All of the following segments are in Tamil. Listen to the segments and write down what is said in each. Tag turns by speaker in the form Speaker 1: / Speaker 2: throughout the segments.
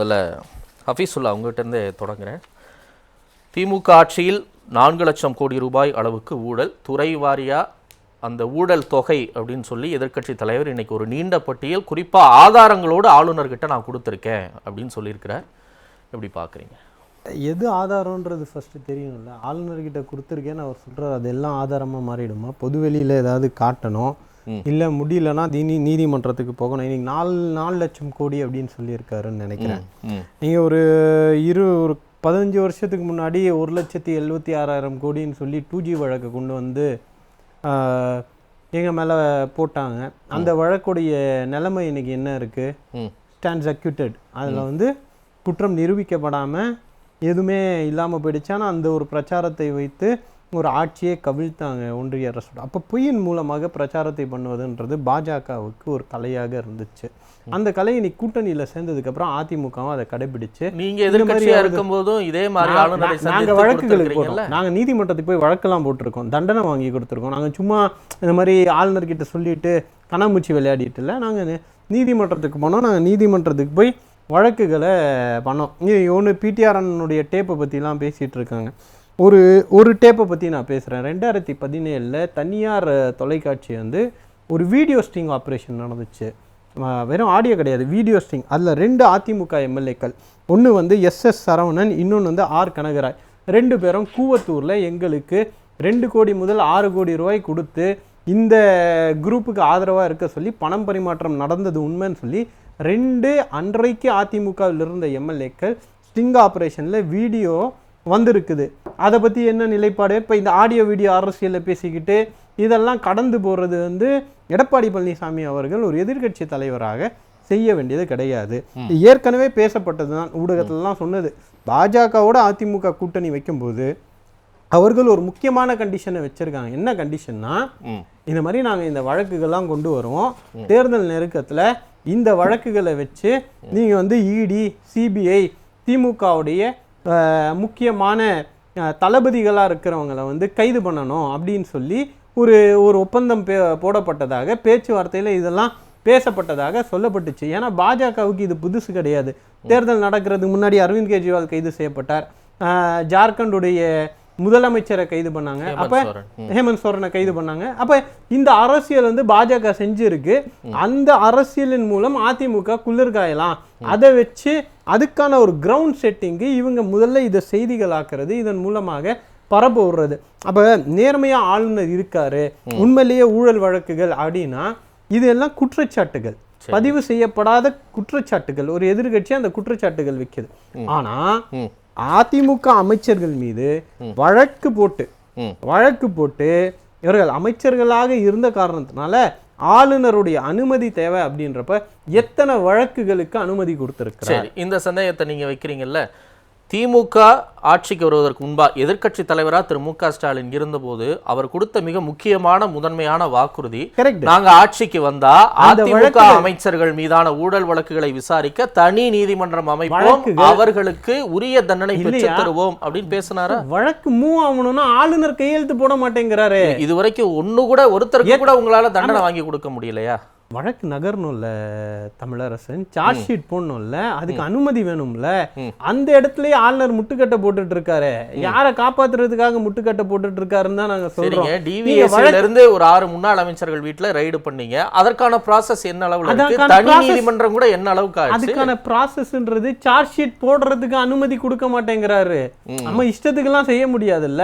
Speaker 1: முதல்ல ஹஃபீஸுல்லா உங்ககிட்ட தொடங்குகிறேன் திமுக ஆட்சியில் நான்கு லட்சம் கோடி ரூபாய் அளவுக்கு ஊழல் துறை வாரியாக அந்த ஊழல் தொகை அப்படின்னு சொல்லி எதிர்க்கட்சி தலைவர் இன்றைக்கி ஒரு நீண்ட பட்டியல் குறிப்பாக ஆதாரங்களோடு ஆளுநர்கிட்ட நான் கொடுத்துருக்கேன் அப்படின்னு சொல்லியிருக்கிறார். எப்படி பார்க்குறீங்க?
Speaker 2: எது ஆதாரம்ன்றது ஃபஸ்ட்டு தெரியும்ல ஆளுநர்கிட்ட கொடுத்துருக்கேன்னு அவர் சொல்கிறார் அது எல்லாம் ஆதாரமா மாறிடுமா? பொதுவெளியில் ஏதாவது காட்டணும். இல்ல முடியலன்னா நீதி நீதிமன்றத்துக்கு போகணும். இன்னைக்கு நாலு நாலு லட்சம் கோடி அப்படின்னு சொல்லியிருக்காருன்னு நினைக்கிறேன்.
Speaker 1: ம்
Speaker 2: நீங்க ஒரு இரு ஒரு பதினஞ்சு வருஷத்துக்கு முன்னாடி ஒரு லட்சத்தி எழுபத்தி ஆறாயிரம் கோடின்னு சொல்லி டூ ஜி வழக்கை கொண்டு வந்து ஆஹ், எங்க மேல போட்டாங்க. அந்த வழக்குடைய நிலைமை இன்னைக்கு என்ன இருக்கு?
Speaker 1: ம்.
Speaker 2: ஸ்டாண்ட்ஸ் அக்யூட்டட் அதில் வந்து குற்றம் நிரூபிக்கப்படாமல் எதுவுமே இல்லாமல் போயிடுச்சு. ஆனால் அந்த ஒரு பிரச்சாரத்தை வைத்து ஒரு ஆட்சியை கவிழ்த்தாங்க ஒன்றிய அரசு. அப்போ பொய்யின் மூலமாக பிரச்சாரத்தை பண்ணுவதுன்றது பாஜகவுக்கு ஒரு கலையாக இருந்துச்சு. அந்த கலை இன்னைக்கு கூட்டணியில் சேர்ந்ததுக்கப்புறம் அதிமுகவும் அதை கடைபிடிச்சு
Speaker 1: நீங்க
Speaker 2: இந்த மாதிரி
Speaker 1: எதிர்க்கட்சியா
Speaker 2: ஆகுது.
Speaker 1: இருக்கும் போதும் இதே மாதிரி
Speaker 2: நா-
Speaker 1: ஆளுநரை
Speaker 2: நா- நாங்க
Speaker 1: சந்தித்து
Speaker 2: வழக்குகளுக்கு
Speaker 1: கொடுத்திருக்கிறீங்கல்ல?
Speaker 2: போறோம் நாங்க நீதிமன்றத்துக்கு போய் வழக்கெல்லாம் போட்டிருக்கோம். தண்டனை வாங்கி கொடுத்துருக்கோம். நாங்க சும்மா இந்த மாதிரி ஆளுநர்கிட்ட சொல்லிட்டு கண்ணாமூச்சி விளையாடிட்டு இல்லை. நாங்க நி- நீதிமன்றத்துக்கு போனோம். நாங்க நீதிமன்றத்துக்கு போய் வழக்குகளை பண்ணோம். ஒன்று பிடிஆர்னுடைய டேப்பை பற்றிலாம் பேசிட்டு இருக்காங்க. ஒரு ஒரு டேப்பை பற்றி நான் பேசுகிறேன் ரெண்டாயிரத்தி பதினேழில் தனியார் தொலைக்காட்சி வந்து ஒரு வீடியோ ஸ்டிங் ஆப்ரேஷன் நடந்துச்சு. வெறும் ஆடியோ கிடையாது வீடியோ ஸ்டிங் அதில் ரெண்டு அதிமுக எம்எல்ஏக்கள். ஒன்று வந்து எஸ்எஸ் சரவணன் இன்னொன்று வந்து ஆர் கனகராய். ரெண்டு பேரும் கூவத்தூரில் எங்களுக்கு ரெண்டு கோடி முதல் ஆறு கோடி ரூபாய் கொடுத்து இந்த குரூப்புக்கு ஆதரவாக இருக்க சொல்லி பணம் பரிமாற்றம் நடந்தது உண்மைன்னு சொல்லி ரெண்டு அன்றைக்கு அதிமுகவில் இருந்த எம்எல்ஏக்கள் ஸ்டிங் ஆப்ரேஷனில் வீடியோ வந்திருக்குது. அதை பற்றி என்ன நிலைப்பாடு? இப்போ இந்த ஆடியோ வீடியோ அரசியலில் பேசிக்கிட்டு இதெல்லாம் கடந்து போகிறது வந்து எடப்பாடி பழனிசாமி அவர்கள் ஒரு எதிர்க்கட்சி தலைவராக செய்ய வேண்டியது கிடையாது. ஏற்கனவே பேசப்பட்டது தான் ஊடகத்திலலாம் சொன்னது. பாஜகவோட அதிமுக கூட்டணி வைக்கும்போது அவர்கள் ஒரு முக்கியமான கண்டிஷனை வச்சிருக்காங்க. என்ன கண்டிஷன்னா இந்த மாதிரி நாங்கள் இந்த வழக்குகள்லாம் கொண்டு வருவோம். தேர்தல் நெருக்கத்தில் இந்த வழக்குகளை வச்சு நீங்கள் வந்து இடி சிபிஐ திமுகவுடைய முக்கியமான அஹ், தளபதிகளா இருக்கிறவங்கள வந்து கைது பண்ணணும் அப்படின்னு சொல்லி ஒரு ஒரு ஒப்பந்தம் பே போடப்பட்டதாக பேச்சுவார்த்தையில் இதெல்லாம் பேசப்பட்டதாக சொல்லப்பட்டுச்சு. ஏன்னா பாஜகவுக்கு இது புதுசு கிடையாது. தேர்தல் நடக்கிறதுக்கு முன்னாடி அரவிந்த் கெஜ்ரிவால் கைது செய்யப்பட்டார். ஜார்க்கண்டுடைய முதலமைச்சரை கைது பண்ணாங்க. அப்ப. ஹேமந்த் சோரனை கைது பண்ணாங்க. அப்ப இந்த அரசியல் வந்து பாஜக செஞ்சிருக்கு. அந்த அரசியலின் மூலம் அதிமுக குளிர்காயலாம் அதை வச்சு அதுக்கான ஒரு கிரவுண்ட் செட்டிங்கு இவங்க முதல்ல இதை செய்திகளாக்குறது இதன் மூலமாக பரப்ப விடுறது. அப்ப நேர்மையா ஆளுநர் இருக்காரு. உண்மையிலேயே ஊழல் வழக்குகள் அப்படின்னா இது எல்லாம் குற்றச்சாட்டுகள் பதிவு செய்யப்படாத குற்றச்சாட்டுகள். ஒரு எதிர்க்கட்சி அந்த குற்றச்சாட்டுகள் வைக்குது. ஆனா அதிமுக அமைச்சர்கள் மீது வழக்கு போட்டு வழக்கு போட்டு இவர்கள் அமைச்சர்களாக இருந்த காரணத்தினால ஆளுநருடைய அனுமதி தேவை அப்படின்றப்ப எத்தனை வழக்குகளுக்கு அனுமதி கொடுத்திருக்கிறார்?
Speaker 1: சரி இந்த சந்தேகத்தை நீங்க வைக்கிறீங்கல்ல திமுக ஆட்சிக்கு வருவதற்கு முன்பா எதிர்க்கட்சி தலைவரா திரு மு க ஸ்டாலின் இருந்தபோது அவர் கொடுத்த மிக முக்கியமான முதன்மையான வாக்குறுதி நாங்க ஆட்சிக்கு வந்தா அதிமுக அமைச்சர்கள் மீதான ஊழல் வழக்குகளை விசாரிக்க தனி நீதிமன்றம் அமைப்போம் அவர்களுக்கு உரிய தண்டனை பெற்று? தருவோம் அப்படின்னு பேசினாரா?
Speaker 2: வழக்கு மூவ் ஆகணும்னா ஆளுநர் கையெழுத்து போட மாட்டேங்கிறாரு.
Speaker 1: இதுவரைக்கும் ஒண்ணு கூட ஒருத்தருக்கு கூட உங்களால தண்டனை வாங்கி கொடுக்க முடியலையா?
Speaker 2: வழக்கு நகரணும்ல தமிழரசன். சார்ஜ் ஷீட் போடணும்ல அதுக்கு அனுமதி வேணும்ல. அந்த இடத்துலயே ஆளுநர் முட்டுக்கட்டை போட்டுட்டு இருக்காரு யாரை காப்பாத்துறதுக்காக முட்டுக்கட்டை போட்டுட்டு இருக்காருன்னு தான் நாங்க சொல்றோம்.
Speaker 1: டிவிஎஸ்ல இருந்து ஒரு ஆறு முன்னாள் அமைச்சர்கள் வீட்டுல ரைடு பண்ணீங்க. அதற்கான ப்ராசஸ் என்ன அளவுல இருக்கு? தனி நீதிமன்றம் கூட என்ன அளவுக்கு
Speaker 2: அதுக்கான ப்ராசஸ்ன்றது சார்ஜ் ஷீட் போடுறதுக்கு அனுமதி கொடுக்க மாட்டேங்கிறாரு. நம்ம இஷ்டத்துக்கெல்லாம் செய்ய முடியாதுல்ல.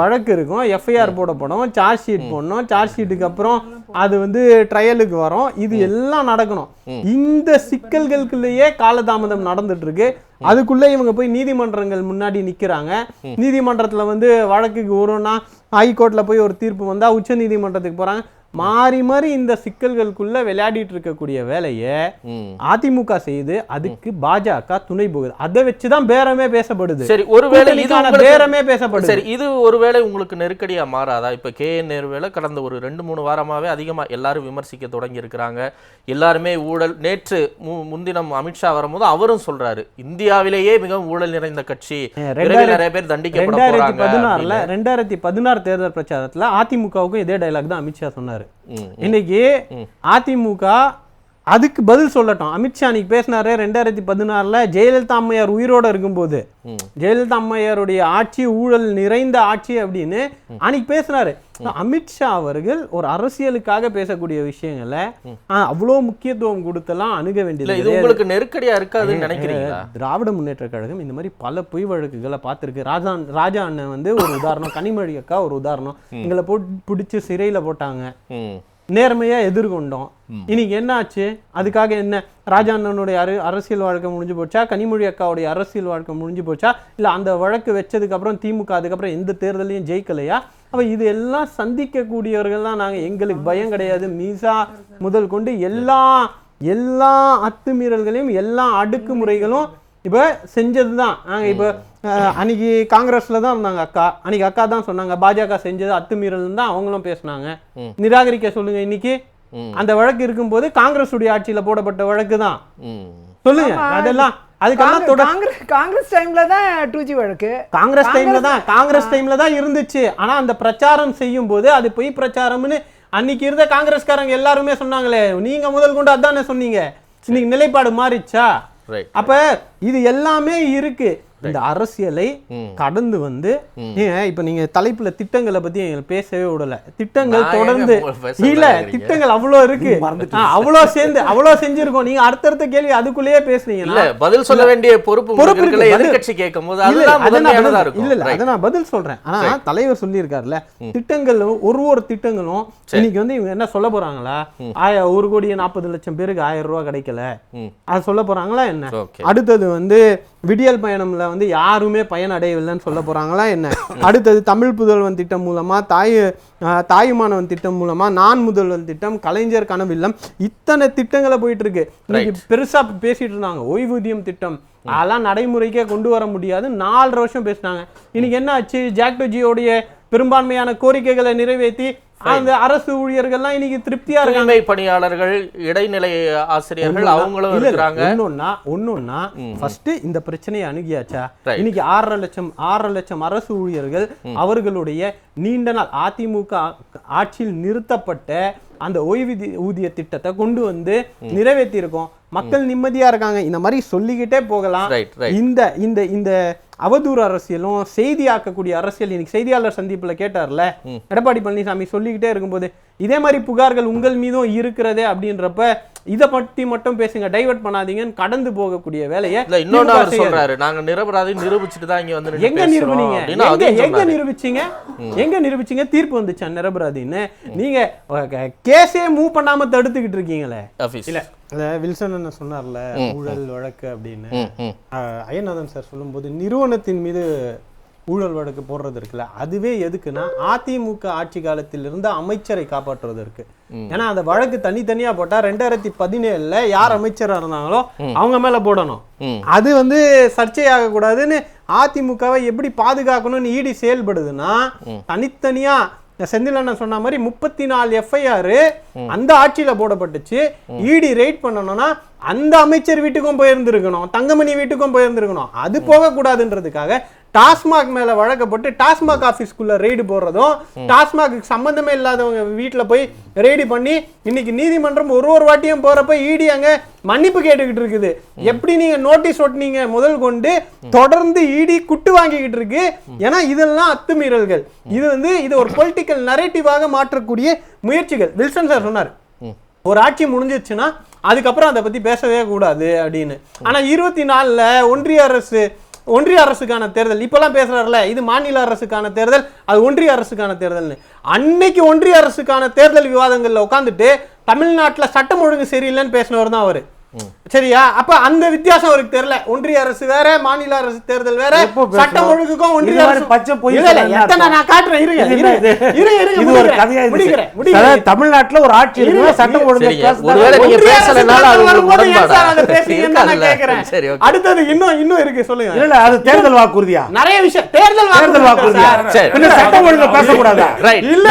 Speaker 2: வழக்கு இருக்கும். எஃப்ஐஆர் போடப்படும் சார்ஜ் ஷீட் போடணும். சார்ஜ் ஷீட்டுக்கு அப்புறம் அது வந்து ட்ரையலுக்கு வரும். இது எல்லாம் நடக்கணும். இந்த சிக்கல்களுக்குள்ளேயே காலதாமதம் நடந்துட்டு இருக்கு அதுக்குள்ள இவங்க போய் நீதிமன்றங்கள் முன்னாடி நிக்கிறாங்க. நீதிமன்றத்துல வந்து வழக்குக்கு வரும்னா ஹைகோர்ட்ல போய் ஒரு தீர்ப்பு வந்தா உச்ச நீதிமன்றத்துக்கு போறாங்க. மாறி மாறி இந்த சிக்கல்களுக்குள்ள விளையாடிட்டு இருக்கக்கூடிய வேலையை. அதிமுக செய்து அதுக்கு பாஜக துணை போகுது. அதை வச்சுதான் பேரமே பேசப்படுது.
Speaker 1: சரி ஒருவேளை இது
Speaker 2: கூட்டணிக்கான
Speaker 1: உங்களுக்கு-
Speaker 2: பேரமே பேசப்படுது.
Speaker 1: சரி இது ஒருவேளை உங்களுக்கு நெருக்கடியா மாறாதா? இப்ப கே. என். நேருவேல கடந்த ஒரு ரெண்டு மூணு வாரமாவே அதிகமா எல்லாரும் விமர்சிக்க தொடங்கி இருக்கிறாங்க எல்லாருமே ஊழல் நேற்று முன்தினம் அமித்ஷா வரும்போது அவரும் சொல்றாரு இந்தியாவிலேயே மிகவும் ஊழல் நிறைந்த கட்சி. நிறைய பேர் தண்டிக்கப்பட
Speaker 2: ரெண்டாயிரத்தி
Speaker 1: போறாங்க
Speaker 2: பதினாறுல ரெண்டாயிரத்தி பதினாறு தேர்தல் பிரச்சாரத்துல அதிமுகவுக்கும் இதே டைலாக் தான் அமித்ஷா சொன்னாரு. இன்னைக்கு அதிமுக அதுக்கு பதில் சொல்லட்டும். அமித்ஷா அன்னைக்கு பேசினாரு ரெண்டாயிரத்தி பதினாறுல ஜெயலலிதா அம்மையார் உயிரோட இருக்கும்போது. ஜெயலலிதா அம்மையாருடைய ஆட்சி ஊழல் நிறைந்த ஆட்சி அப்படின்னு அன்னைக்கு பேசினாரு. அமித்ஷா அவர்கள் ஒரு அரசியலுக்காக பேசக்கூடிய விஷயங்களை அவ்வளோ முக்கியத்துவம் கொடுத்தெல்லாம் அணுக வேண்டியது
Speaker 1: இது. உங்களுக்கு நெருக்கடியா இருக்காதுன்னு நினைக்கிறீங்களா?
Speaker 2: திராவிட முன்னேற்ற கழகம் இந்த மாதிரி பல பொய் வழக்குகளை பார்த்துருக்கு. ராஜா ராஜா அண்ணன் வந்து ஒரு உதாரணம் கனிமொழி அக்கா ஒரு உதாரணம். எங்களை போட்டு பிடிச்சி சிறையில போட்டாங்க.
Speaker 1: ம்
Speaker 2: நேர்மையா எதிர்கொண்டோம். இன்னைக்கு என்ன ஆச்சு அதுக்காக என்ன? ராஜா அண்ணனுடைய அரு அரசியல் வாழ்க்கை முடிஞ்சு போச்சா? கனிமொழி அக்காவுடைய அரசியல் வாழ்க்கை முடிஞ்சு போச்சா? இல்ல அந்த வழக்கு வச்சதுக்கு அப்புறம் திமுக அதுக்கப்புறம் எந்த தேர்தலையும் ஜெயிக்கலையா? அப்ப இது எல்லாம் சந்திக்கக்கூடியவர்கள் தான் நாங்க. எங்களுக்கு பயம் கிடையாது. மீசா முதல் கொண்டு எல்லா எல்லா அத்துமீறல்களையும் எல்லா அடக்குமுறைகளும் இப்போ செஞ்சது தான் நாங்கள் இப்போ அன்னைக்கு காங்கிரஸ்ல தான் இருந்தாங்க அக்கா. அன்னைக்கு அக்கா தான் சொன்னாங்க. பாஜக செஞ்சது அத்துமீறல் தான் அவங்களும் பேசுனாங்க. நிராகரிக்க சொல்லுங்க இன்னைக்கு. அந்த வழக்கு இருக்கும்போது காங்கிரஸ் உடைய ஆட்சியில போடப்பட்ட வழக்கு தான். சொல்லுங்க. அதெல்லாம்
Speaker 3: காங்கிரஸ் காங்கிரஸ் டைம்ல தான் டூ ஜி வழக்கு.
Speaker 2: காங்கிரஸ் டைம்ல தான் காங்கிரஸ் டைம்ல தான் இருந்துச்சு. ஆனா அந்த பிரச்சாரம் செய்யும் போது அது பொய் பிரச்சாரம்னு அன்னைக்கு இருந்த காங்கிரஸ்காரங்க எல்லாருமே சொன்னாங்களே நீங்க முதல் கொண்டு அதானே சொன்னீங்க? இன்னைக்கு நிலைப்பாடு மாறிச்சா அப்போ இது எல்லாமே இருக்குது இந்த அரசியலை. கடந்து வந்து இப்ப நீங்க தலைப்புல திட்டங்களை பத்தி எங்களுக்கு பேசவே விடல. திட்டங்கள் தொடர்ந்து இல்ல. திட்டங்கள் அவ்வளோ இருக்கு. ஆ, அவ்வளோ சேர்ந்து அவ்வளோ செஞ்சிருக்கோம். நீங்க அடுத்தடுத்த கேள்வி அதுக்குள்ளேயே
Speaker 1: இல்ல
Speaker 2: பேசுறீங்கன்னா
Speaker 1: பதில் சொல்ல வேண்டிய பொறுப்பு
Speaker 2: பொறுப்பு
Speaker 1: கேட்கும் போது
Speaker 2: இல்ல, இல்ல. அதை நான் பதில் சொல்றேன். ஆனா தலைவர் சொல்லியிருக்காருல்ல திட்டங்கள் ஒரு ஒரு திட்டங்களும் இன்னைக்கு வந்து இவங்க என்ன சொல்ல போறாங்களா? ஆய ஒரு கோடி நாற்பது லட்சம் பேருக்கு ஆயிரம் ரூபாய் கிடைக்கல. அது சொல்ல போறாங்களா என்ன. அடுத்தது வந்து விடியல் பயணம்ல வந்து யாருமே பயன் அடையவில்லைன்னு சொல்ல போறாங்களா என்ன? அடுத்தது தமிழ் புதல்வன் திட்டம் மூலமா தாய் தாயுமானவன் திட்டம் மூலமா நான் முதல்வன் திட்டம் கலைஞர் கனவில்லம் இத்தனை திட்டங்களை போயிட்டு இருக்கு இன்னைக்கு பெருசா பேசிட்டு இருந்தாங்க. ஓய்வூதியம் திட்டம். அதெல்லாம் நடைமுறைக்கே கொண்டு வர முடியாது. நாலரை வருஷம் பேசினாங்க. இன்னைக்கு என்ன ஆச்சு? ஜாக்டோஜியோடைய பெரும்பான்மையான கோரிக்கைகளை நிறைவேற்றி அந்த அரசு ஊழியர்கள்லாம் இன்னைக்கு திருப்தியா இருக்காங்க.
Speaker 1: பணியாளர்கள் இடைநிலை ஆசிரியர்கள் அவங்களும் இருக்கிறாங்க.
Speaker 2: ஒண்ணொன்னா ஒண்ணொன்னா ஃபர்ஸ்ட் இந்த பிரச்சனையை அணுகியாச்சா. இன்னைக்கு ஆறரை லட்சம் ஆறரை லட்சம் அரசு ஊழியர்கள் அவர்களுடைய நீண்ட நாள் அதிமுக ஆட்சியில் நிறுத்தப்பட்ட அந்த ஓய்வூதிய ஊதிய திட்டத்தை கொண்டு வந்து நிறைவேற்றி இருக்கோம் மக்கள் நிம்மதியா இருக்காங்க. இந்த மாதிரி சொல்லிக்கிட்டே போகலாம். இந்த இந்த இந்த அவதூறு அரசியலும் செய்தியாக்கக்கூடிய அரசியல் இன்னைக்கு செய்தியாளர் சந்திப்புல கேட்டார்ல. எடப்பாடி பழனிசாமி சொல்லிக்கிட்டே இருக்கும்போது இதே மாதிரி புகார்கள் உங்கள் மீதும் இருக்கிறதே அப்படின்றப்ப இதை பற்றி மட்டும் பேசுங்க. டைவர்ட் பண்ணாதீங்கன்னு கடந்து போகக்கூடிய வேலையை
Speaker 1: இல்ல இன்னொன்னு அவர். சொல்றாரு. நாங்க நிரபராதி நிரூபிச்சுட்டு தான் இங்க வந்து நின்னு
Speaker 2: எங்க
Speaker 1: பேசுறோம்
Speaker 2: நிரூபினீங்க? எங்க எங்க. நிரூபிச்சீங்க? எங்க நிரூபிச்சீங்க? தீர்ப்பு வந்துச்சா நிரபராதின்னு. நீங்க கேஸே மூவ் பண்ணாம தடுத்துக்கிட்டு இருக்கீங்களே. இல்ல வில்சன் என்ன சொன்னார்ல ஊழல் வழக்கு அப்படின்னு. ஐயநாதன் சார் சொல்லும்போது நிறுவனத்தின் மீது ஊழல் வழக்கு போடுறது இருக்குல்ல அதுவே எதுக்குன்னா அதிமுக ஆட்சி காலத்தில் இருந்த அமைச்சரை காப்பாற்றுவதற்கு ஏன்னா அந்த வழக்கு தனித்தனியா போட்டா ரெண்டாயிரத்தி பதினேழுல யார் அமைச்சரா இருந்தாங்களோ அவங்க மேல போடணும். அது வந்து சர்ச்சையாக கூடாதுன்னு அதிமுகவை எப்படி பாதுகாக்கணும்னு ஈடி செயல்படுதுன்னா தனித்தனியா இந்த செந்தில் அண்ணன் சொன்ன மாதிரி முப்பத்தி நாலு எஃப்ஐஆர் அந்த ஆட்சியில போடப்பட்டுச்சு. இடி ரெய்ட் பண்ணணும்னா அந்த அமைச்சர் வீட்டுக்கும் போயிருந்திருக்கணும் தங்கமணி வீட்டுக்கும் போயிருந்திருக்கணும். அது போக கூடாதுன்றதுக்காக டாஸ்மாக் மேல வழக்கப்பட்டு டாஸ்மாக் ஆபீஸ்க்குள்ள ரெய்டு போடுறதும் டாஸ்மாக் சம்பந்தமே இல்லாதவங்க வீட்டுல போய் ரெய்டு பண்ணி இன்னைக்கு நீதிமன்றம் ஒரு ஒரு வாட்டியும் போறப்ப இடி அங்க மன்னிப்பு கேட்டுக்கிட்டு இருக்குது. எப்படி நீங்க நோட்டீஸ் ஒட்டினீங்க? முதல் கொண்டு தொடர்ந்து இடி குட்டு வாங்கிக்கிட்டு இருக்கு. ஏன்னா இதெல்லாம் அத்துமீறல்கள். இது வந்து இது ஒரு பொலிட்டிக்கல் நரேட்டிவாக மாற்றக்கூடிய முயற்சிகள். வில்சன் சார் சொன்னார். ஒரு ஆட்சி முடிஞ்சிருச்சுன்னா அதுக்கப்புறம் அதை பத்தி பேசவே கூடாது அப்படின்னு. ஆனா இருபத்தி நாலுல ஒன்றிய அரசு ஒன்றிய அரசுக்கான தேர்தல். இப்பெல்லாம் பேசுறாருல இது மாநில அரசுக்கான தேர்தல் அது ஒன்றிய அரசுக்கான தேர்தல்னு. அன்னைக்கு ஒன்றிய அரசுக்கான தேர்தல் விவாதங்களில் உட்காந்துட்டு தமிழ்நாட்டில் சட்டம் ஒழுங்கு சரியில்லைன்னு பேசினவர் தான் அவர். சரியா? அப்ப அந்த வித்தியாசம் அவருக்கு தெரியல. ஒன்றிய அரசு வேற மாநில அரசு தேர்தல் வேற? சட்டம் ஒழுங்குக்கும் ஒன்றிய அரசு
Speaker 4: பச்சை பொய்
Speaker 2: எத்தனை நான் காட்டுறேன். இருங்க.
Speaker 4: தமிழ்நாட்டுல ஒரு ஆட்சி
Speaker 2: இருங்க,
Speaker 4: சட்டம் ஒழுங்கு.
Speaker 2: அடுத்தது இன்னும் இன்னும் இருக்கு. சொல்லுங்க.
Speaker 4: இல்ல அது தேர்தல் வாக்குறுதியா?
Speaker 2: நிறைய விஷயம். தேர்தல்
Speaker 4: தேர்தல் வாக்குறுதியா? சட்டம் ஒழுங்கு பேசக்கூடாதா?
Speaker 1: ரைட்
Speaker 2: இல்ல,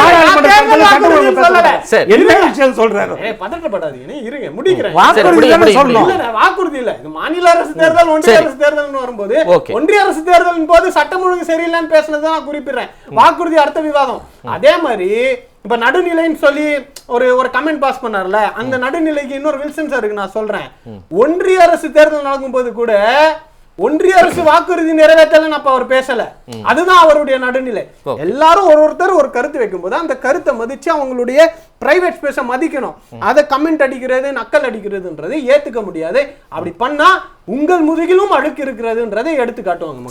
Speaker 4: சட்டம் ஒழுங்கு. பேசக்கூடாது. என்ன விஷயம் சொல்றாரு?
Speaker 2: ஏய், பதட்டப்படாதீங்க. நீ இருங்க. முடிக்கிறேன்.
Speaker 4: வாக்குறுதி சொல்லணும்.
Speaker 2: இல்ல, நான் வாக்குறுதி இல்ல. இது மாநில அரசு தேர்தல் ஒன்றிய. அரசு தேர்தல்னு வரும்போது. ஒன்றிய அரசு தேர்தலின் போது சட்டம் ஒழுங்கு சரியில்லைன்னு பேசுனது நான் குறிப்பிடுறேன். வாக்குறுதி அடுத்த விவாதம். அதே மாதிரி இப்ப நடுநிலைன்னு சொல்லி ஒரு ஒரு கமெண்ட் பாஸ் பண்ணார்ல அந்த நடுநிலைக்கு இன்னொரு வில்சன் சாருக்கு நான் சொல்றேன். ஒன்றிய அரசு தேர்தல் நடக்கும்போது கூட ஒன்றிய அரசு வாக்குறுதி நிறைவேற்றலன்னு அப்ப அவர் பேசல. அதுதான் அவருடைய நடுநிலை. எல்லாரும் ஒரு ஒருத்தர் ஒரு கருத்து வைக்கும்போது அந்த கருத்தை மதிச்சு அவங்களுடைய பிரைவேட் ஸ்பேஸை மதிக்கணும். அதை கமெண்ட் அடிக்கிறது நக்கல் அடிக்கிறதுன்றது ஏத்துக்க முடியாது. அப்படி பண்ணா உங்கள் முதுகிலும் அழுக்கு இருக்கிறதுன்றதை எடுத்து காட்டுவாங்க.